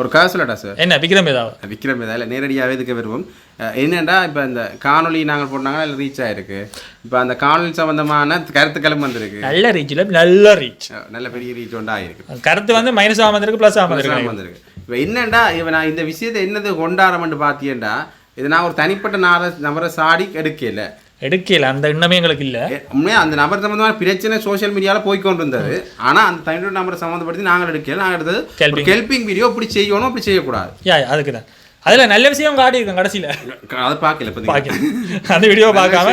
ஒரு கதை சொல்லட்டா சார் என்ன விக்ரம் ஏதாவது? விக்ரம் இதில் நேரடியாகவே இதுக்கு வருவோம். என்னடா இப்போ இந்த காணொளி நாங்கள் போட்டாங்கன்னா அதில் ரீச் ஆயிருக்கு? இப்போ அந்த காணொளி சம்பந்தமான கருத்துக்களும் வந்திருக்கு. நல்ல ரீச்சில் நல்ல ரீச் நல்ல பெரிய ரீச் ஒன்றா ஆயிருக்கு கருத்து வந்து மைனஸ் ஆகாம இருக்கு ப்ளஸ் இருக்கு வந்திருக்கு. இப்போ என்னடா இப்போ நான் இந்த விஷயத்தை என்னது கொண்டாடமென்று பார்த்தீங்கன்னா இது நான் ஒரு தனிப்பட்ட நார நபரை சாடி எடுக்கல. எடுக்கல அந்த எண்ணமே எங்களுக்கு இல்ல. உண்மையா அந்த நபர் சம்பந்தமான பிரச்சனை சோஷியல் மீடியாவில் போய் கொண்டு இருந்தது ஆனால் அந்த தனிப்பட்ட நபரை சம்மந்தப்படுத்தி நாங்கள் எடுக்கல. நாங்கள் எடுத்தது. ஹெல்பிங் வீடியோ இப்படி செய்யணும் இப்படி செய்யக்கூடாது. யா அதுக்கு தான். அதுல நல்ல விஷயம் காட்டியிருக்கோம் கடைசியில. அதை பார்க்கல பாக்க அந்த வீடியோ பார்க்காம.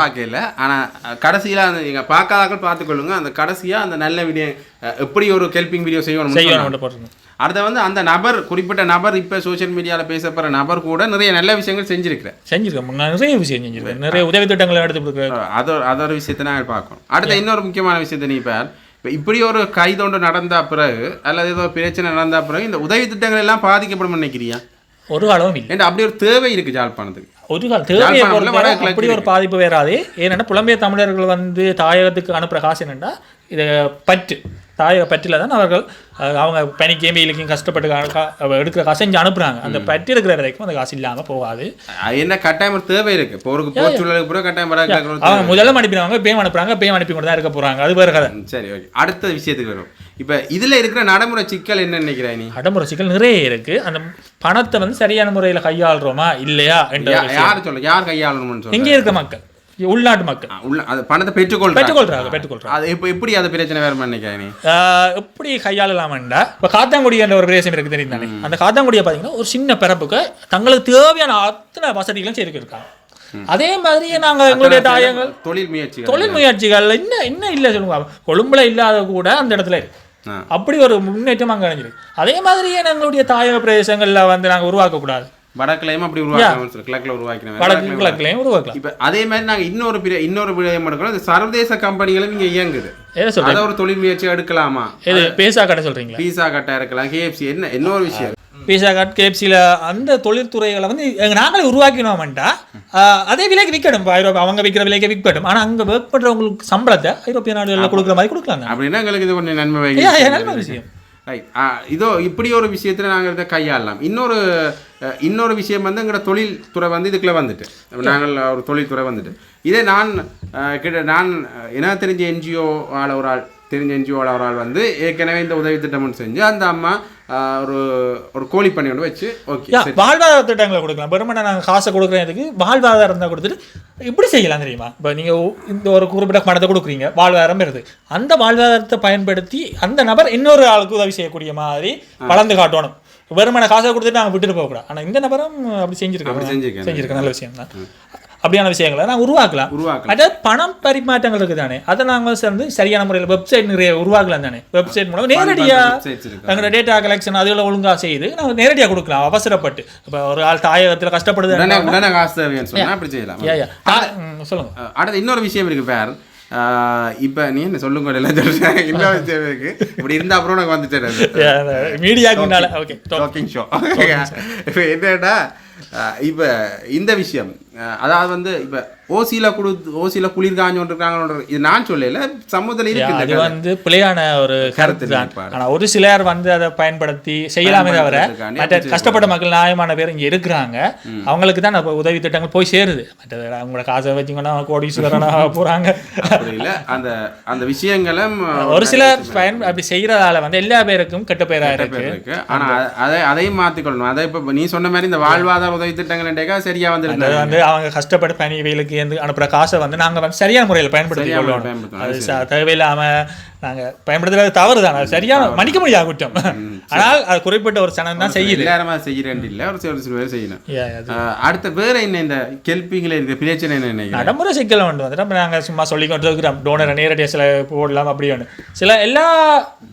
பார்க்கல. ஆனால் கடைசியில் அந்த நீங்கள் பார்க்காதாக்கள் பார்த்துக்கொள்ளுங்க அந்த கடைசியாக அந்த நல்ல வீடியோ எப்படி ஒரு ஹெல்பிங் வீடியோ செய்யணும் செய்யணும் போட்டுருங்க அடுத்த வந்து அந்த நபர் குறிப்பிட்ட நபர் இப்போ சோஷியல் மீடியாவில் பேசப்படுற நபர் கூட நிறைய நல்ல விஷயங்கள் செஞ்சிருக்கிறேன் செஞ்சிருக்கோம் நான் நிறைய விஷயம் செஞ்சிருக்கேன். நிறைய உதவி திட்டங்களை எடுத்து கொடுக்குறேன் அது அது ஒரு விஷயத்தை நாங்கள் பார்க்கணும். அடுத்த இன்னொரு முக்கியமான விஷயத்தை நீ பார் இப்போ இப்படி ஒரு கைதொண்டு நடந்த பிறகு அல்லது ஏதோ பிரச்சனை நடந்த பிறகு இந்த உதவி திட்டங்கள் எல்லாம் பாதிக்கப்படும் நினைக்கிறியா? ஒரு காலமும் இல்லை. அப்படி ஒரு தேவை இருக்கு ஜாழ்ப்பாணத்துக்கு. ஒரு கால தேவையை பொறுத்தவரை அப்படி ஒரு பாதிப்பு வராது. ஏன்னா புலம்பெயர் தமிழர்கள் வந்து தாயகத்துக்கு அனுப்புகிற காசு என்னன்னா இது பற்று. தாயக பற்றில தான் அவர்கள் அவங்க பனிக்கையும் வெயிலுக்கும் கஷ்டப்பட்டு எடுக்கிற காசை இங்கே அனுப்புகிறாங்க அந்த பற்று இருக்கிற வரைக்கும் அந்த காசு இல்லாமல் போகாது. என்ன கட்டாயம் தேவை இருக்கு. ஒரு போர்ச்சுகலுக்கு கூட கட்டாயம் அவங்க முதல்ல அனுப்பிடுவாங்க பேம் அனுப்புறாங்க பேம் அனுப்பி கொண்டு தான் இருக்க போகிறாங்க அது வேறு கதை. சரி ஓகே. அடுத்த விஷயத்துக்கு வரும் இப்போ இதில் இருக்கிற நடைமுறை சிக்கல் என்ன நினைக்கிறாய் நீ? அடமுறை சிக்கல் நிறைய இருக்கு. அந்த பணத்தை வந்து சரியான முறையில் கையாளுறோமா? இல்லையா? யார் சொல்ல யார் கையாளணும்னு சொல்ல இங்கே இருக்க மக்கள். உள்நாட்டு மக்கள். உள்ள அது பணத்தை பெற்றுக்கொள்றாங்க. பெற்றுக்கொள்றாங்க பெற்றுக்கொள்றாங்க. அது இப்போ எப்படி அது பிரச்சனை வேறு நினைக்கிறேன் எப்படி கையாளலாம்டா இப்போ காத்தாங்குடி என்ற ஒரு பிரதேசம் இருக்கு தெரியும் அந்த காத்தாங்குடியை பார்த்தீங்கன்னா ஒரு சின்ன பிறப்புக்கு தங்களுக்கு தேவையான அத்தனை வசதிகளும் செய்திருக்காங்க அதே மாதிரியே நாங்கள் எங்களுடைய தாயங்கள் தொழில் முயற்சிகள் தொழில் முயற்சிகள் இன்னும் இன்னும் இல்லை சொல்லுங்க. கொழும்புல இல்லாத கூட அந்த இடத்துல இருக்கு. அப்படி ஒரு முன்னேற்றம் அங்கே அடைஞ்சிருக்கு. அதே மாதிரியே எங்களுடைய தாயக பிரதேசங்கள்ல வந்து நாங்கள் உருவாக்கக்கூடாது. வடக்கிலையும் அப்படி உருவாக்கணும் சொல்லு. கிழக்குல உருவாக்கினேன் வடக்கு கிழக்குலையும் உருவாக்கலாம். இப்போ அதே மாதிரி நாங்கள் இன்னொரு பிர இன்னொரு விடயம் எடுக்கணும் இந்த சர்வதேச கம்பெனிகளும் இங்கே இயங்குது. அதை ஒரு தொழில் முயற்சி எடுக்கலாமா? எது பேசா கடை சொல்றீங்களா? பீஸா கட்டா இருக்கலாம் கேஎஃப்சி என்ன இன்னொரு விஷயம்? பீஸா கார்ட் கேப்சியில் அந்த தொழில்துறைகளை வந்து எங்க நாங்களே உருவாக்கினோம்டா அதே விலைக்கு விற்கணும். இப்போ ஐரோப்பா அவங்க விற்கிற விலைக்கு விற்கட்டும். ஆனால் அங்கே ஒர்க் பண்ணுறவங்களுக்கு சம்பளத்தை ஐரோப்பிய நாடுகளில் கொடுக்குற மாதிரி கொடுக்கலாம் அப்படின்னா எங்களுக்கு இது கொஞ்சம் நன்மை நல்ல விஷயம். ரைட் இதோ இப்படி ஒரு விஷயத்தில் நாங்கள் இதை கையாளலாம். இன்னொரு இன்னொரு விஷயம் வந்து எங்களோட தொழில்துறை வந்து இதுக்குள்ளே வந்துட்டு. நாங்கள் ஒரு தொழில்துறை வந்துட்டு. இதே நான் கிட்ட நான் எனக்கு தெரிஞ்ச என்ஜிஓ ஆள ஒரு ஆள் தெரிஞ்ச என்ஜிஓ ஆள ஒரு ஆள் வந்து ஏற்கனவே இந்த உதவி திட்டம் ஒன்று செஞ்சு அந்த அம்மா ஒரு ஒரு கோழி பண்ணி ஒன்று வச்சு ஓகே வாழ்வாதார திட்டங்களை கொடுக்கலாம். பெருமனை நாங்கள் காசை கொடுக்குறதுக்கு வாழ்வாதாரம் தான் கொடுத்துட்டு இப்படி செய்யலாம் தெரியுமா? இப்போ நீங்கள் இந்த ஒரு குறிப்பிட்ட பணத்தை கொடுக்குறீங்க வாழ்வாதாரம் வருது அந்த வாழ்வாதாரத்தை பயன்படுத்தி அந்த நபர் இன்னொரு ஆளுக்கு உதவி செய்யக்கூடிய மாதிரி வளர்ந்து காட்டணும். வெறுமனை காசை கொடுத்துட்டு நாங்கள் விட்டுட்டு போகக்கூடாது. ஆனால் இந்த நபரும் அப்படி செஞ்சிருக்காங்க. அப்படி செஞ்சிருக்காங்க. செஞ்சிருக்க நல்ல விஷயம் தான் அப்படியான விஷயங்களை நாங்கள் உருவாக்கலாம். உருவாக்கலாம். அதாவது பணம் பரிமாற்றங்கள் இருக்குது தானே அதை நாங்கள் சேர்ந்து சரியான முறையில் வெப்சைட் நிறைய உருவாக்கலாம் தானே? வெப்சைட் மூலம் நேரடியாக. எங்களோட டேட்டா கலெக்ஷன் அதுகளை ஒழுங்கா செய்து நாங்கள் நேரடியாக கொடுக்கலாம். அவசரப்பட்டு. இப்போ ஒரு ஆள் தாயகத்தில் கஷ்டப்படுது சொல்லுங்க. அடுத்து இன்னொரு விஷயம் இருக்கு பேர். இப்போ நீ என்ன சொல்லுங்க இன்னொரு விஷயம் இருக்கு. இப்படி இருந்தா அப்புறம் எனக்கு வந்துட்டேன் மீடியாக்கு ஓகே டாக்கிங் ஷோ இப்போ என்னடா இப்போ இந்த விஷயம் அதாவது வந்து இப்போ ஓசியில் குடு ஓசியில் குளிர் காஞ்சோன்னு இருக்காங்க இது நான் சொல்லல சமூகத்தில் இருக்கு அது. வந்து பிழையான ஒரு கருத்து தான். நினைப்பாரு. ஆனா ஒரு சிலர் வந்து அதை பயன்படுத்தி செய்யலாமே தவிர மற்ற கஷ்டப்பட்ட மக்கள் நியாயமான பேர் இங்க இருக்கிறாங்க அவங்களுக்கு தான் உதவி திட்டங்கள் போய் சேருது. மற்ற அவங்களோட காசை வச்சுக்கோன்னா கோடீஸ்வரனாக போறாங்க. அப்படி இல்லை. அந்த அந்த விஷயங்களும் ஒரு சிலர் பயன் அப்படி செய்யறதால வந்து எல்லா பேருக்கும் கெட்ட பேரா இருக்கு. ஆனா அதை அதையும் மாத்திக்கொள்ளணும். அதை இப்போ நீ சொன்ன மாதிரி இந்த வாழ்வாதார உதவி திட்டங்கள் சரியா வந்து அவங்க கஷ்டப்பட்டு பனி வெயிலுக்கு இருந்து அனுப்புற காசை வந்து நாங்க வந்து சரியான முறையில் பயன்படுத்தி கொள்ளணும். அது ச- தேவையில்லாம நாங்க பயன்படுத்துறது தவறு தான் அது சரியான மன்னிக்க முடியாத குற்றம். ஆனால் அது குறிப்பிட்ட ஒரு சனம் தான் செய்யுது. எல்லாருமே செய்யறேன் இல்லை. ஒரு சில பேர் செய்யணும் அடுத்த வேற என்ன இந்த கெல்பிங்கில் இருக்க பிரச்சனை என்ன நடைமுறை சிக்கல் ஒன்று வந்துட்டு அப்ப நாங்க சும்மா சொல்லி கொண்டு இருக்கிறோம். டோனரை நேரடியாக சில போடலாம் அப்படி ஒன்று. சில எல்லா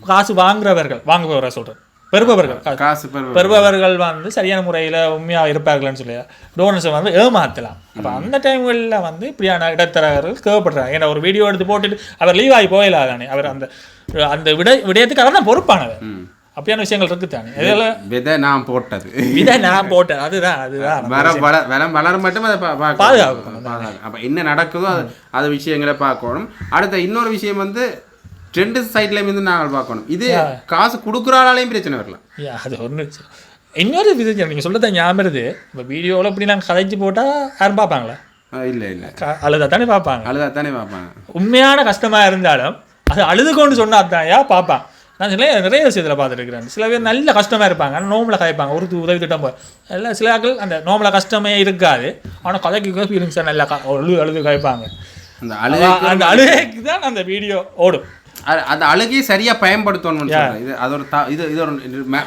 காசு வாங்குறவர்கள் வாங்குபவரை சொல்றேன். பெறுபவர்கள். காசு. பெறுபவர்கள். வந்து சரியான முறையில் உண்மையாக இருப்பார்கள்னு சொல்லி டோனர்ஸை வந்து ஏமாத்தலாம். அப்போ அந்த டைம்களில் வந்து இப்படியான இடைத்தரகர்கள் தேவைப்படுறாங்க. ஏன்னா ஒரு வீடியோ எடுத்து போட்டுட்டு அவர் லீவ் ஆகி போயிடலாதானே? அவர் அந்த அந்த விட விடயத்துக்கு அவர் தான் பொறுப்பானவர். அப்படியான விஷயங்கள் இருக்குதானே? இதெல்லாம் விதை நான் போட்டது. இதை நான் போட்டேன் அதுதான் அதுதான். வர வள வளம் வளர மட்டும் அதை. பாதுகாக்கணும். அப்ப என்ன நடக்குதோ அது அது விஷயங்களை பார்க்கணும். அடுத்த இன்னொரு விஷயம் வந்து ரெண்டு சைட்லேயும் இருந்து நாங்கள் பார்க்கணும். இது காசு கொடுக்குறாலையும் பிரச்சனை வரலாம் அது ஒன்று இன்னொரு விதம் நீங்கள் சொல்கிறத ஞாபகம் வருது இப்போ வீடியோவில் இப்படி நாங்கள் கதைச்சு போட்டால் யாரும் பார்ப்பாங்களா? இல்லை இல்லை. அழுதா தானே பார்ப்பாங்க. அழுதா தானே பார்ப்பாங்க. உண்மையான கஷ்டமாக இருந்தாலும் அது அழுது கொண்டு சொன்னா தான் யா பார்ப்பான். நான் சில நிறைய விஷயத்தில் பார்த்துருக்கிறேன். சில பேர் நல்ல கஷ்டமாக இருப்பாங்க. ஆனால் நோம்பில் கதைப்பாங்க. ஒரு உதவி திட்டம் போய் எல்லாம் சில ஆட்கள் அந்த நோம்பில் கஷ்டமே இருக்காது. ஆனால் கதைக்கு ஃபீலிங்ஸாக நல்லா அழுது அழுது கதைப்பாங்க. அந்த அழுகை அந்த அழுகைக்கு தான் அந்த வீடியோ ஓடும். அந்த அழுகையை சரியா பயன்படுத்தணும்னு சொல்றேன். இது அது ஒரு த- இது இது ஒரு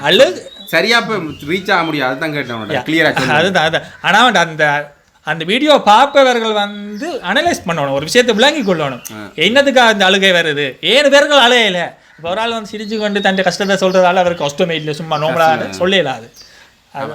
அழுகு சரியா போய் ரீச் ஆக முடியாது அதுதான் கேட்டேன் கிளியரா சொல்லு அதுதான் அதுதான். ஆனால் அந்த அந்த வீடியோ பார்ப்பவர்கள் வந்து அனலைஸ் பண்ணணும். ஒரு விஷயத்தை விளங்கி கொள்ளணும். என்னத்துக்காக அந்த அழுகை வருது? ஏழு பேர்கள் அழுகையில இப்போ ஒரு ஆள் வந்து சிரிச்சு கொண்டு தன் கஷ்டத்தை சொல்றதால அவருக்கு கஷ்டமே இல்லை. சும்மா நோம்பலா சொல்லலாது.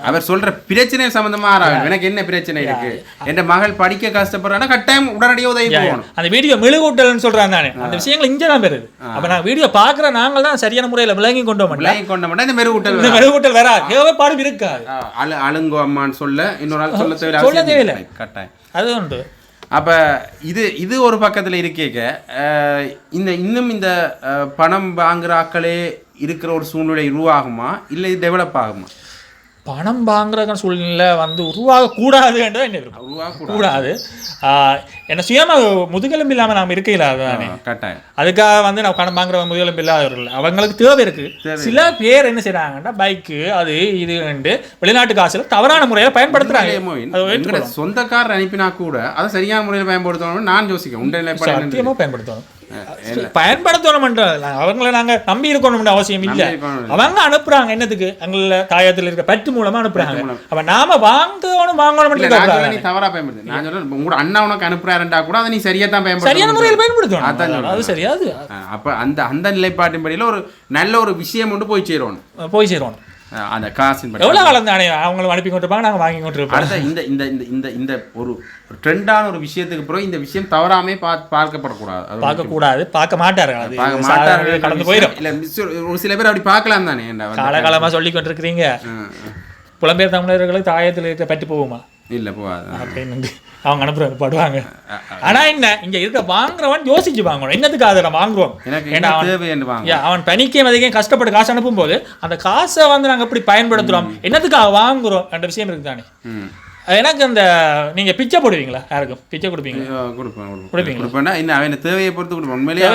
அவர் சொல்ற பிரச்சனை சம்பந்தமா எனக்கு என்ன பிரச்சனை இருக்கு? என் மகள் படிக்க கஷ்டப்படுறான்னா கட்டாயம் உடனடியாக உதவி போகணும். அந்த வீடியோ மெழுகூட்டல்னு சொல்றாங்க தானே அந்த விஷயங்கள் இங்கே தான் பெறுது அப்போ நான் வீடியோ பார்க்குற நாங்கள் தான் சரியான முறையில் விளங்கி கொண்டு மாட்டோம் விலகி கொண்ட மாட்டா இந்த மெருகூட்டல் இந்த மெழுகூட்டல் வேற தேவைப்பாடும் இருக்காது. ஆ, அழு அழுங்கோ அம்மான்னு சொல்ல இன்னொரு ஆள் சொல்ல தேவையில்ல சொல்ல தேவையில்லை. கட்டாயம். அது உண்டு. அப்ப இது இது ஒரு பக்கத்துல இருக்கேக்க இந்த இன்னும் இந்த பணம் வாங்குற ஆக்களே இருக்கிற ஒரு சூழ்நிலை உருவாகுமா? இல்லை இது டெவலப் ஆகுமா? பணம் வாங்குற சூழ்நிலை வந்து உருவாக கூடாதுன்றது என்ன உருவாக கூடாது என்ன சுயமா முதுகெலும்பு இல்லாம நாம இருக்கையில அதுதானே கட்டாயம். அதுக்காக வந்து நான் பணம் வாங்குற முதுகெலும்பு இல்லாதவர்கள். அவங்களுக்கு தேவை இருக்கு. சில பேர் என்ன செய்றாங்கன்னா பைக்கு அது இது வெளிநாட்டு காசுல தவறான முறையில ஏற்றுக்கொள்ளணும். சொந்தக்காரர் அனுப்பினா கூட அதை சரியான முறையில் பயன்படுத்தணும்னு நான் யோசிக்கிறேன். உண்ட நிலைப்பாடு பயன்படுத்தணும் பயன்படுத்தணும் அவங்கள நாங்க நம்பி இருக்கணும்னு அவசியம் இல்ல. அவங்க அனுப்புறாங்க என்னத்துக்கு? அங்கள தாயத்துல இருக்க பட்டு மூலமா அனுப்புறாங்க. அப்ப நாம வாங்கணும் வாங்கணும் தவறா பயன்படுத்து நான் சொல்றேன் உங்களோட அண்ணா உனக்கு அனுப்புறாருண்டா கூட அதை நீ சரியா தான் சரியான பயன்படுத்தணும் முறையில் பயன்படுத்தணும். அது சரியாது. அப்ப அந்த அந்த நிலைப்பாட்டின்படியில ஒரு நல்ல ஒரு விஷயம் கொண்டு போய் சேரணும் போய் சேருவோம். அஹ், அந்த காசின் படி எவ்வளவு காலம் தானே அவங்களும் அனுப்பி கொண்டிருப்பாங்க நாங்க வாங்கி கொண்டிருப்போம். அடுத்த இந்த இந்த இந்த இந்த இந்த ஒரு ட்ரெண்டான ஒரு விஷயத்துக்கு பிறகு இந்த விஷயம் தவறாமே பா- பார்க்கப்படக்கூடாது. அது பார்க்க மாட்டார்கள். அது பார்க்க மாட்டார்கள். கடந்து போயிடும் இல்ல மிஸ்- ஒரு சில பேர் அப்படி பார்க்கலாம் தானே ஏன்டா வந்து- காலகாலமா சொல்லி கொண்டிருக்கிறீங்க. புலம்பெயர் தமிழர்களுக்கு தாயத்தில் இருக்க பட்டு போகுமா? இல்ல போகாது. அவங்க அனுப்புறாங்க படுவாங்க. ஆனா என்ன இங்க இருக்க வாங்குறவன் யோசிச்சு வாங்கணும். என்னத்துக்கு அதை வாங்குறோம்? எனக்கு ஏன்னா அவன் அவன் பணிக்கே மதிக்கம் கஷ்டப்பட்டு காசு அனுப்பும் போது அந்த காசை வந்து நாங்க எப்படி பயன்படுத்துறோம்? என்னத்துக்காக வாங்குறோம் என்ற விஷயம் இருக்கு தானே. எனக்கு அந்த நீங்க பிச்சை போடுவீங்களா? யாருக்கும்? பிச்சை கொடுப்பீங்க கொடுப்பேன் கொடுப்பேன். இன்னும் அவன் தேவையை பொறுத்து கொடுப்பேன்? உண்மையிலேயே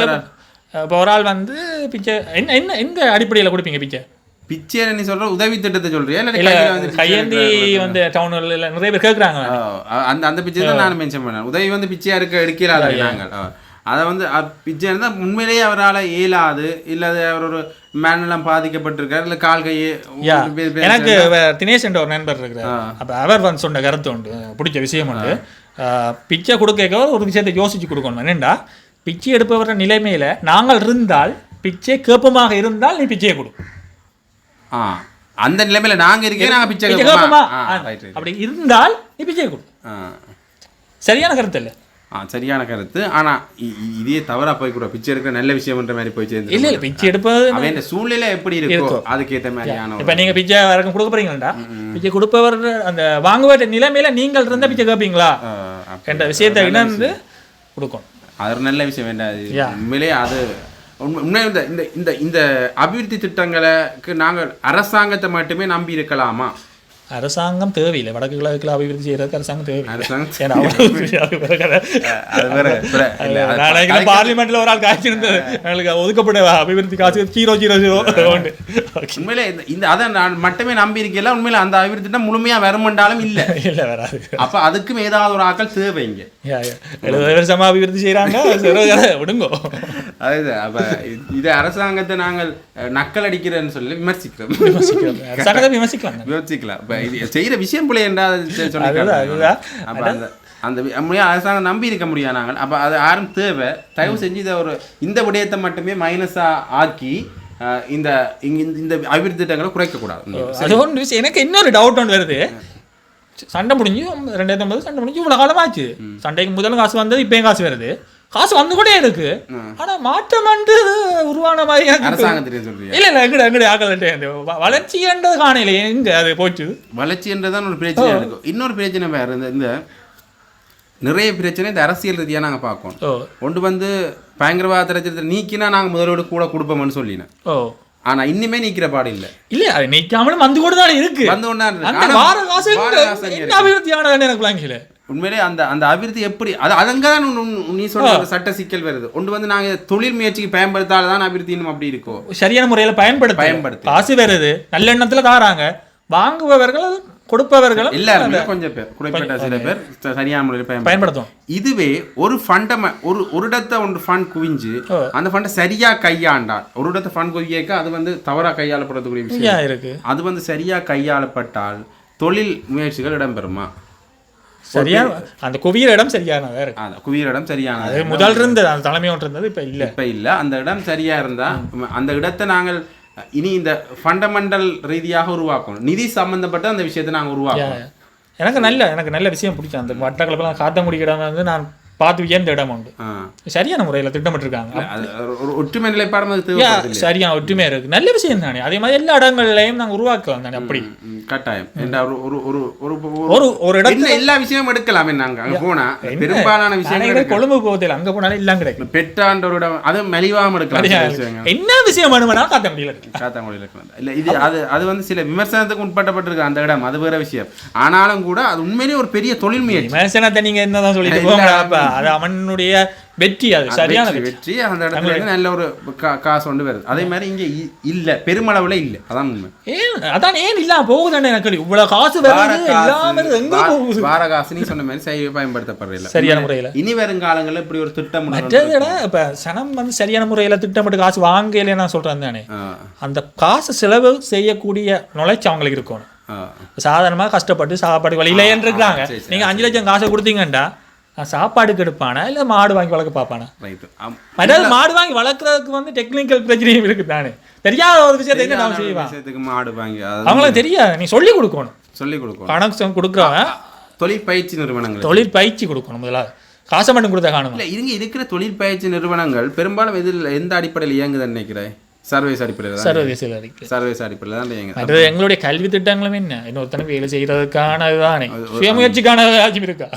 இப்போ ஒரு ஆள் வந்து பிச்சை என்ன என்ன எந்த அடிப்படையில் கொடுப்பீங்க பிச்சை? பிச்சை நீ சொல்ற உதவி திட்டத்தை சொல்றியா? இல்ல கையேந்தி வந்து டவுன்ல நிறைய பேர் கேட்குறாங்க ஆ, அந்த அந்த பிச்சை தான் நான் மென்ஷன் பண்ணேன். உதவி வந்து பிச்சையா இருக்க எடுக்கிறாரு நாங்கள். அதை வந்து பிச்சை இருந்தால் உண்மையிலேயே அவரால் இயலாது இல்லை அவர் ஒரு மனநலம் பாதிக்கப்பட்டிருக்காரு இல்லை கால் கையை எனக்கு தினேஷ் என்ற ஒரு நண்பர் இருக்கிறார். அப்போ அவர் வந்து சொன்ன கருத்து உண்டு பிடிச்ச விஷயம் உண்டு. பிச்சை கொடுக்க ஒரு விஷயத்தை யோசிச்சு கொடுக்கணும். என்னண்டா பிச்சை எடுப்பவர நிலைமையில நாங்கள் இருந்தால் பிச்சை கேப்பமாக இருந்தால் நீ பிச்சையை கொடு. அந்த நிலைமையில நாங்க இருக்கே நாங்க பிச்சை பிச்சை கேட்போமா? அப்படி இருந்தால் நீ பிச்சையை கொடு. சரியான கருத்து இல்லை. ஆ சரியான கருத்து. ஆனா இதே தவறா போய் கூட பிச்சை எடுக்கிற நல்ல விஷயம்ன்ற மாதிரி போய் சேர்ந்து இல்லை இல்லை பிச்சை எடுப்பது அவன் சூழ்நிலை எப்படி இருக்கோ அதுக்கேற்ற மாதிரியான இப்போ நீங்க பிச்சை யாருக்கும் கொடுக்க போறீங்களா பிச்சை கொடுப்பவர் அந்த வாங்குவத நிலைமையில நீங்கள் இருந்தால் பிச்சை கேட்பீங்களா? என்ற விஷயத்தை இணைந்து கொடுக்கணும். அது ஒரு நல்ல விஷயம் வேண்டாம் அது உண்மையிலே அது உண்மை இந்த இந்த இந்த இந்த அபிவிருத்தி திட்டங்களுக்கு நாங்கள் அரசாங்கத்தை மட்டுமே நம்பி இருக்கலாமா? அரசாங்கம் தேவையில்லை. வடக்கு கிழக்குல அபிவிருத்தி செய்யறதுக்கு அரசாங்கம் தேவையில்லை. பார்லிமெண்ட்ல ஒரு ஆள் காய்ச்சி இருந்தது எங்களுக்கு ஒதுக்கப்பட்ட அபிவிருத்தி காசு ஜீரோ ஜீரோ ஜீரோ உண்மையிலே இந்த அதை நான் மட்டுமே நம்பி இருக்கல உண்மையில அந்த அபிவிருத்தி திட்டம் முழுமையா வருமென்றாலும் இல்ல. இல்ல வராது. அப்ப அதுக்கும் ஏதாவது ஒரு ஆக்கள் தேவை இங்க. எழுபது வருஷமா அபிவிருத்தி செய்யறாங்க விடுங்கோ. அது அப்ப இது அரசாங்கத்தை நாங்கள் நக்கல் அடிக்கிறேன்னு சொல்லி விமர்சிக்கிறோம். விமர்சிக்கலாம். விமர்சிக்கலாம். இது செய்யற விஷயம் பிள்ளை என்றா சொல்லி அதுதான், காட்டுறாங்க. அதுதான். அப்ப அந்த அரசாங்கம் நம்பி இருக்க முடியாது நாங்கள் அப்ப அது யாரும் தேவை. தயவு செஞ்சு இதை ஒரு இந்த விடயத்தை மட்டுமே மைனஸா ஆக்கி இந்த இந்த- இந்த அபிவிருத்தி திட்டங்களை குறைக்க கூடாது அது ஒன்று விஷயம். எனக்கு இன்னொரு டவுட் ஒன்று வருது. சண்டை முடிஞ்சு ரெண்டாயிரத்தி ஒன்பது சண்டை முடிஞ்சு இவ்வளோ காலமாச்சு. சண்டைக்கு முதல்ல காசு வந்தது இப்பயும் காசு வருது. காசு வந்து கூட இருக்கு ஆனா மாற்றம் வந்து உருவான மாதிரி எனக்கு அரசாங்கத்திலே இல்ல இல்ல எங்கட எங்கட ஆக்கலட்டே இந்த வ- வளர்ச்சின்றது காணையில எங்க அது போச்சு? வளர்ச்சி என்றதான் ஒரு பிரச்சனை இருக்கும் இன்னொரு பிரச்சனை வேற இந்த நிறைய பிரச்சனை இந்த அரசியல் ரீதியா நாங்க பார்க்கணும். ஒன்று வந்து பயங்கரவாத திரைச்சத்தை நீக்கினா நாங்கள் முதலோடு கூட கொடுப்போம்னு சொல்லினேன். ஓ. ஆனா இன்னுமே நீக்கிற பாடு இல்லை. இல்ல அது நிக்காமலும் வந்து கூட தானே இருக்கு. வந்து ஒன்றா அந்த உண்மையிலே அந்த அந்த அபிவிருத்தி எப்படி அது அதங்கதான் உன் உன் நீ சொல்ற சட்ட சிக்கல் வருது. ஒன்று வந்து நாங்க தொழில் முயற்சிக்கு பயன்படுத்தால தான் அபிவிருத்தி இன்னும் அப்படி இருக்கும் சரியான முறையில பயன்படுத்த. பயன்படுத்து. காசு வருது. நல்ல எண்ணத்துல தாராங்க. வாங்குபவர்கள் கொடுப்பவர்கள். எல்லாருமே கொஞ்சம் பேர். குறிப்பிட்ட சில பேர் சரியான முறையில் பயன்படுத்த பயன்படுத்தும். இதுவே ஒரு ஃபண்டம ஒரு ஒரு இடத்தை ஒன்று ஃபண்ட் குவிஞ்சு. அந்த ஃபண்டை சரியா கையாண்டால் ஒரு இடத்தை ஃபண்ட் குவியக்க அது வந்து தவறா கையாளப்படக்கூடிய விஷயம். இருக்கு. அது வந்து சரியா கையாளப்பட்டால் தொழில் முயற்சிகள் இடம்பெறுமா? சரியா? அந்த குவியல் இடம் சரியானதா இருக்கு? அந்த குவியல் இடம் சரியான அது முதல் இருந்தது அந்த தலைமை ஒன்று இருந்தது இப்ப இல்ல. இப்ப இல்ல. அந்த இடம் சரியா இருந்தா அந்த இடத்தை நாங்கள் இனி இந்த ஃபண்டமெண்டல் ரீதியாக உருவாக்கணும். நிதி சம்பந்தப்பட்ட அந்த விஷயத்தை நாங்க உருவாக்கணும். எனக்கு நல்ல எனக்கு நல்ல விஷயம் பிடிக்கும். அந்த வட்டக்கிழப்பெல்லாம் காத்தங்குடி இடம் வந்து நான் பார்த்து வியந்த இடம் உண்டு. சரியான முறையில திட்டமிட்டிருக்காங்க. ஒற்றுமை நிலைப்பாடு அது யா, தேவைப்படுது சரியான ஒற்றுமை இருக்கு. நல்ல விஷயம் தானே. அதே மாதிரி எல்லா இடங்கள்லயும் நாங்க உருவாக்கலாம் தானே அப்படி. கட்டாயம். ஒரு ஒரு ஒரு ஒரு இடத்துல எல்லா விஷயமும் எடுக்கலாமே நாங்க அங்க போனா. பெரும்பாலான விஷயங்கள். கொழும்பு போவதில்லை அங்க போனாலும் எல்லாம் கிடைக்கும். பெற்றாண்ட ஒரு இடம் அது மெலிவாம எடுக்கலாம் என்ன விஷயம் வேணுமெனா காத்த முடியல காத்தாங்குடியில் இருக்கலாம் இல்ல இது அது அது வந்து சில விமர்சனத்துக்கு உட்பட்டப்பட்டிருக்கு அந்த இடம் அது வேற விஷயம். ஆனாலும் கூட அது உண்மையிலேயே ஒரு பெரிய தொழில் முயற்சி. விமர்சனத்தை நீங்க என்னதான் சொல்லிட்டு போங்க அது அவனுடைய வெற்றி அது சரியான வெற்றி அந்த இடத்துல இருந்து நல்ல ஒரு காசு கொண்டு வருது. அதே மாதிரி இங்க இல்ல பெருமளவுல இல்ல. அதான் உண்மை. ஏன் அதான் ஏன் இல்லாம போகுதானே எனக்கு இவ்வளவு காசு வருது வார காசு நீ சொன்ன மாதிரி சரி பயன்படுத்தப்படுறதில்ல. சரியான முறையில. இனி வரும் காலங்கள்ல இப்படி ஒரு திட்டம் மற்றதை இப்ப சனம் வந்து சரியான முறையில திட்டமிட்டு காசு வாங்கல நான் சொல்றேன் தானே. அந்த காசு செலவு செய்யக்கூடிய நுழைச்சி அவங்களுக்கு இருக்கணும். ஆ. சாதாரணமா கஷ்டப்பட்டு சாப்பாடு வழியிலேன்னு இருக்கிறாங்க? சரி, சரி, நீங்க அஞ்சு லட்சம் காசை கொடுத்தீங்கண்டா சாப்பாடுக்கு எடுப்பானா? இல்ல மாடு வாங்கி வளர்க்க பார்ப்பானா. அதாவது மாடு வாங்கி வளர்க்கறதுக்கு வந்து டெக்னிக்கல் பிரச்சனையும் இருக்கு தானே தெரியாத ஒரு விஷயத்தை என்ன நான் செய்வான் மாடு வாங்கி அது அவங்களுக்கு தெரியாது. நீ சொல்லி கொடுக்கணும். சொல்லிக் கொடுக்கணும். கணக்கு கொடுக்குறவன் தொழிற்பயிற்சி நிறுவனங்கள் தொழில் பயிற்சி கொடுக்கணும் முதலாவது காசை மட்டும் கொடுத்தா காணுமா? இல்ல இருங்க இருக்கிற தொழிற்பயிற்சி நிறுவனங்கள் பெரும்பாலும் இதில் எந்த அடிப்படையில் இயங்குதுன்னு நினைக்கிறேன்? சர்வீஸ் அடிப்படையில் இருக்கு சர்வீஸ் அடிப்படையில். தான் மற்றது எங்களுடைய கல்வி திட்டங்களும் என்ன? இன்னொருத்தனுக்கு வேலை செய்யறதுக்கான இதுதானே? சுயமுயற்சிக்கான ஏதாச்சும் இருக்கா?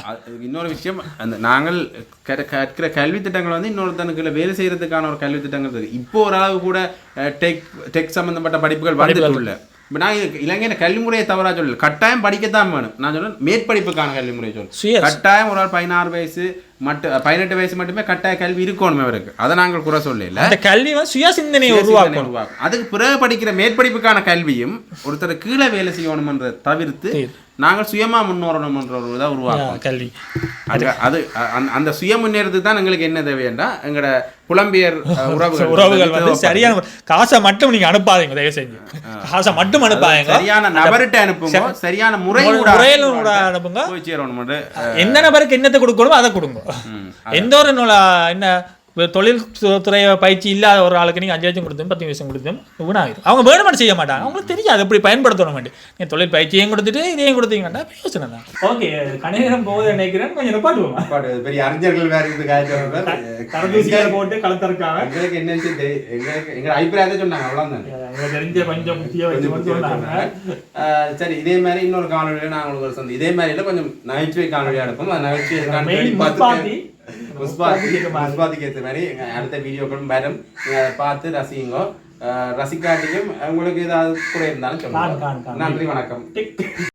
இன்னொரு விஷயம் அந்த நாங்கள் கற்க- கற்கிற கல்வி திட்டங்கள் வந்து இன்னொருத்தனுக்கு வேலை செய்யறதுக்கான ஒரு கல்வி திட்டங்கள் இருக்கு. இப்போ ஓரளவு கூட டெக் டெக் சம்பந்தப்பட்ட படிப்புகள் வந்துட்டு உள்ள இப்போ நான் இலங்கையில கல்வி முறையை தவறா சொல்லல. கட்டாயம் படிக்கத்தான் வேணும். நான் சொல்றேன் மேற்படிப்புக்கான கல்வி முறையை சொல்றேன் சுய கட்டாயம் ஒரு ஆள் பதினாறு வயசு மட்டும் பதினெட்டு வயசு மட்டுமே கட்டாய கல்வி இருக்கணும் அவருக்கு. அதை நாங்கள் குறை சொல்லல. அந்த கல்வி வந்து சுய சிந்தனையை உருவாக்கும் அதுக்கு பிறகு படிக்கிற மேற்படிப்புக்கான கல்வியும் ஒருத்தர் கீழே வேலை செய்யணும்ன்றதை தவிர்த்து நாங்கள் சுயமா முன்னோரணும்ன்ற ஒரு இதை உருவாக்கும் கல்வி. அது அ- அந்த- சுய முன்னேறதுக்கு தான் எங்களுக்கு என்ன தேவையண்டா எங்களோட புலம்பியர் உறவுகள் உறவுகள் வந்து. சரியான காசை மட்டும் நீங்க அனுப்பாதீங்க தயவு செஞ்சு காசை மட்டும் அனுப்பாதீங்க. சரியான நபர்கிட்ட அனுப்புங்க சரியான முறை முறையில அனுப்புங்க. போய் சேரணும் எந்த நபருக்கு என்னத்தை கொடுக்கணுமோ அதை கொடுங்க. எந்த ஒரு நூலா என்ன தொழில் துறை பயிற்சி இல்லாத ஒரு ஆளுக்கு நீங்க அஞ்சு லட்சம் கொடுத்தும் பத்து லட்சம் கொடுத்தும் வீணாகிடும் அவங்க வேணுமென்னு செய்ய மாட்டாங்க. அவங்களுக்கு தெரியாது எப்படி பயன்படுத்தணும் வேண்டி. நீங்க தொழில் பயிற்சியும் கொடுத்துட்டு இதையும் கொடுத்தீங்கன்னா யோசனை தான். ஓகே கணிதம் போகுது நினைக்கிறேன். கொஞ்சம் நிப்பாட்டுவோமா பெரிய அறிஞர்கள் வேற இது தரதூசியார் போட்டு கலத்திருக்காங்க எங்களுக்கு என்ன எங்களுக்கு எங்க அபிப்பிராயத்தை சொன்னாங்க அவ்வளவுதான் எனக்கு தெரிஞ்ச கொஞ்சம் சொன்னாங்க. ஆஹ் சரி இதே மாதிரி இன்னொரு காணொலியில நான் உங்களுக்கு ஒரு சந்தி இதே மாதிரில கொஞ்சம் நகைச்சுவை காணொலியா இருக்கும் அந்த நகைச்சுவை காணொளி ஏத்த மாதிரி. முஸ்பாத்திக்கு ஏற்ற மாதிரி. எங்க அடுத்த வீடியோக்களும் வரும். பார்த்து ரசிங்க ரசிக்காட்டியும் உங்களுக்கு ஏதாவது குறை இருந்தாலும் காண், காண், சொல்லுங்க காண். நன்றி வணக்கம்.